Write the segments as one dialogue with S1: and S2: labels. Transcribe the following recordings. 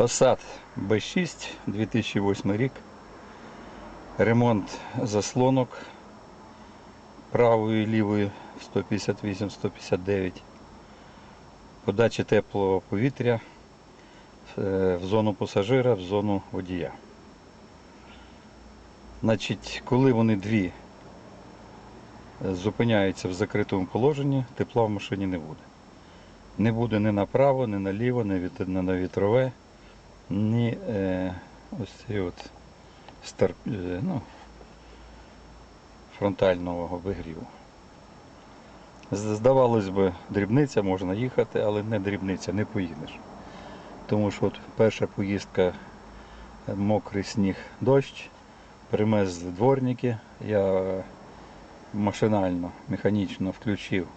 S1: Passat B6 2008 рік. Ремонт заслонок правої і лівої 158-159. Подача теплого повітря е, в зону пасажира, в зону водія. Значить, коли вони дві е, зупиняються в закритому положенні, тепла в машині не буде. Не буде ні направо, ні наліво, ні на вітрове, ні е, ось цей от стар, е, ну, фронтального обігріву. З- Здавалось би, дрібниця, можна їхати, але не дрібниця, не поїдеш. Тому що от перша поїздка е, мокрий сніг, дощ, примезли дворники, я машинально, механічно включив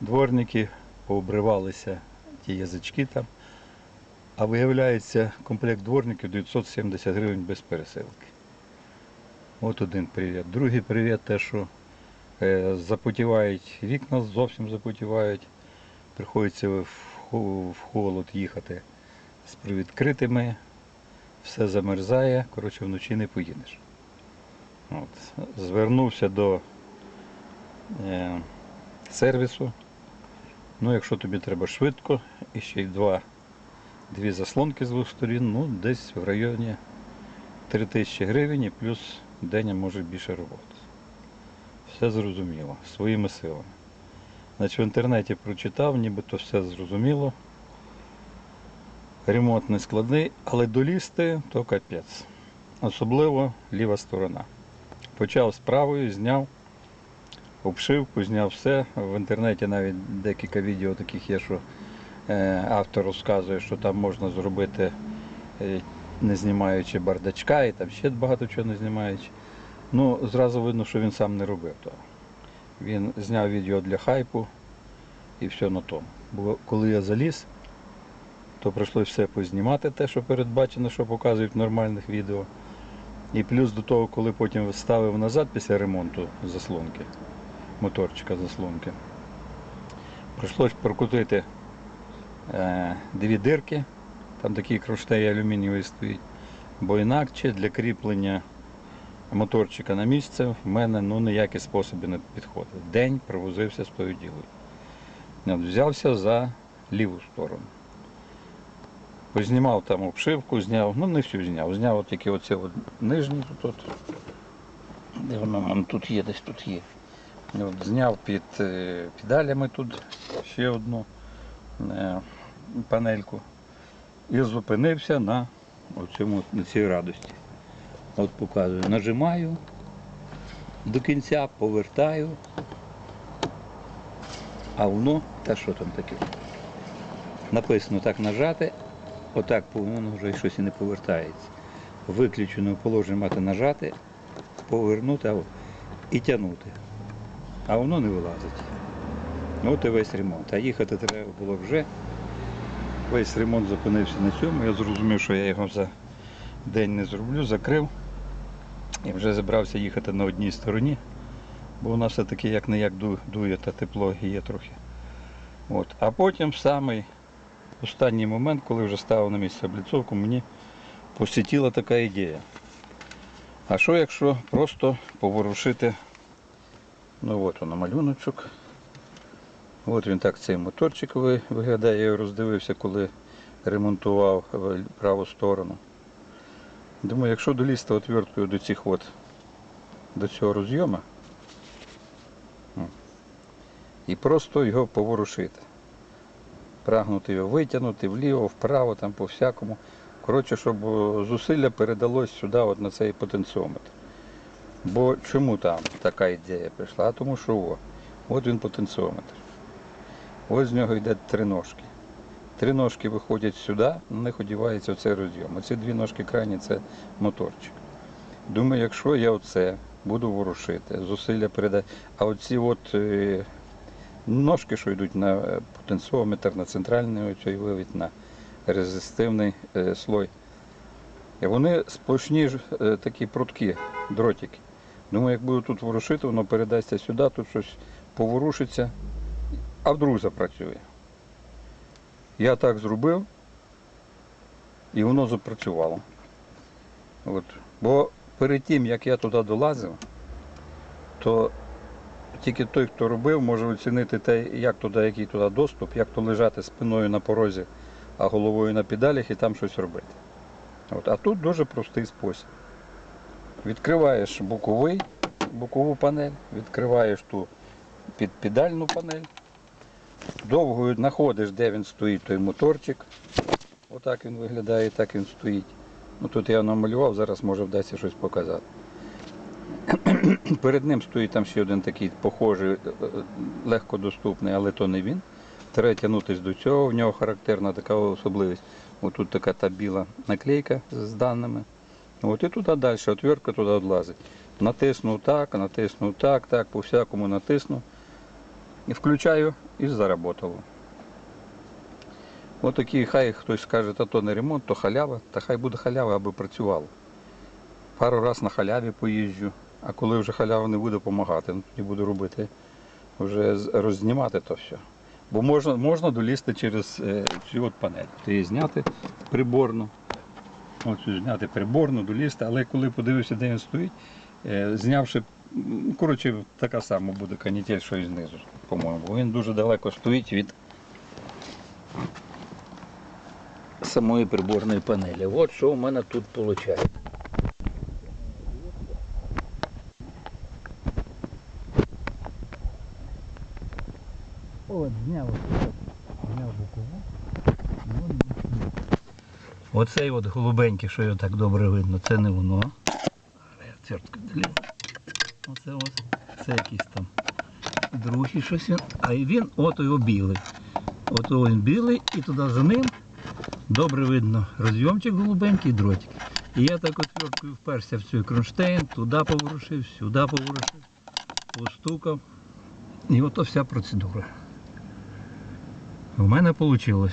S1: дворники, пообривалися ті язички там. А виявляється, комплект дворників 970 гривень без пересилки. От один привіт. Другий привіт те, що е, запотівають вікна, зовсім запотівають. Приходиться в, холод їхати з привідкритими, все замерзає, коротше, вночі не поїдеш. От. Звернувся до е, сервісу. Ну, якщо тобі треба швидко, і ще й два, дві заслонки з двох сторін, ну, десь в районі 3 тисячі гривень і плюс день може більше роботи. Все зрозуміло, своїми силами. Значить, в інтернеті прочитав, нібито все зрозуміло. Ремонт не складний, але долізти то капець. Особливо ліва сторона. Почав з правою, зняв обшивку, зняв все. В інтернеті навіть декілька відео таких є, що автор розказує, що там можна зробити, е, не знімаючи бардачка, і там ще багато чого не знімаючи. Ну, зразу видно, що він сам не робив того. Він зняв відео для хайпу і все на тому. Бо коли я заліз, то прийшлося все познімати, те, що передбачено, що показують в нормальних відео. І плюс до того, коли потім ставив назад після ремонту заслонки, моторчика заслонки, прийшлося прокрутити е, дві дирки, там такі кронштейни алюмінієві стоїть, бо інакше для кріплення моторчика на місце в мене ну, ніякі способи не підходить. День провозився з тою ділою. Взявся за ліву сторону. Познімав там обшивку, зняв, ну не всю зняв, зняв от тільки оце от нижній тут. Де воно воно тут є, десь тут є. От, зняв під е, педалями тут ще одну е, панельку. І зупинився на, оцьому, на цій радості. От показую, нажимаю до кінця, повертаю. А воно, та що там таке? Написано так нажати, отак воно вже щось і не повертається. Виключено положення мати нажати, повернути і тягнути. А воно не вилазить. От і весь ремонт. А їхати треба було вже. Весь ремонт зупинився на цьому. Я зрозумів, що я його за день не зроблю, закрив. І вже зібрався їхати на одній стороні, бо у нас все-таки як не як дує та тепло є трохи. От. А потім в самий останній момент, коли вже ставив на місце обліцовку, мені посітіла така ідея. А що якщо просто поворушити, ну от воно малюночок. От він так цей моторчик виглядає, я його роздивився, коли ремонтував в праву сторону. Думаю, якщо долізти отверткою до цих от, до цього розйому і просто його поворушити. Прагнути його витягнути вліво, вправо, там по всякому. Коротше, щоб зусилля передалось сюди, от на цей потенціометр. Бо чому там така ідея прийшла? Тому що о, от він потенціометр. Ось з нього йде три ножки. Три ножки виходять сюди, на них одівається оцей розйом. Оці дві ножки крайні це моторчик. Думаю, якщо я оце буду ворушити, зусилля передати, а оці от е, ножки, що йдуть на е, потенціометр, на центральний оцей вивід, на резистивний е, слой, вони сплошні ж такі прутки, дротики. Думаю, як буду тут ворушити, воно передасться сюди, тут щось поворушиться, а вдруг запрацює. Я так зробив. І воно запрацювало. От. Бо перед тим, як я туди долазив, то тільки той, хто робив, може оцінити те, як туди, який туди доступ, як то лежати спиною на порозі, а головою на педалях і там щось робити. От. А тут дуже простий спосіб. Відкриваєш боковий, бокову панель, відкриваєш ту під педальну панель, довго знаходиш, де він стоїть, той моторчик. Отак він виглядає, так він стоїть. Ну, тут я намалював, зараз може вдасться щось показати. Перед ним стоїть там ще один такий похожий, е, е, легкодоступний, але то не він. Треба тягнутися до цього, в нього характерна така особливість. Отут така та біла наклейка з даними. От і туди далі, отвертка туди відлазить. Натиснув так, натиснув так, так, по всякому натиснув. І включаю і заработало. Отакий, хай хтось скаже, та то не ремонт, то халява, та хай буде халява, аби працювало. Пару раз на халяві поїжджу, а коли вже халява не буде допомагати, ну, тоді буду робити, вже роззнімати то все. Бо можна, можна долізти через е, цю от панель. Ти зняти приборну. Оцю зняти приборну, долізти, але коли подивився, де він стоїть, е, знявши, коротше, така сама буде канітель, що і знизу, по-моєму. Він дуже далеко стоїть від самої приборної панелі. От що у мене тут виходить. От, зняв, зняв бокову. Оцей от голубенький, що його так добре видно, це не воно. Я цвертку доліз. Оце ось, це якийсь там другий щось він. А він от його білий. От він білий і туди за ним добре видно розйомчик голубенький і дротик. І я так от вперся в цей кронштейн, туди поворушив, сюди поворушив, постукав. І ото вся процедура. У мене вийшло.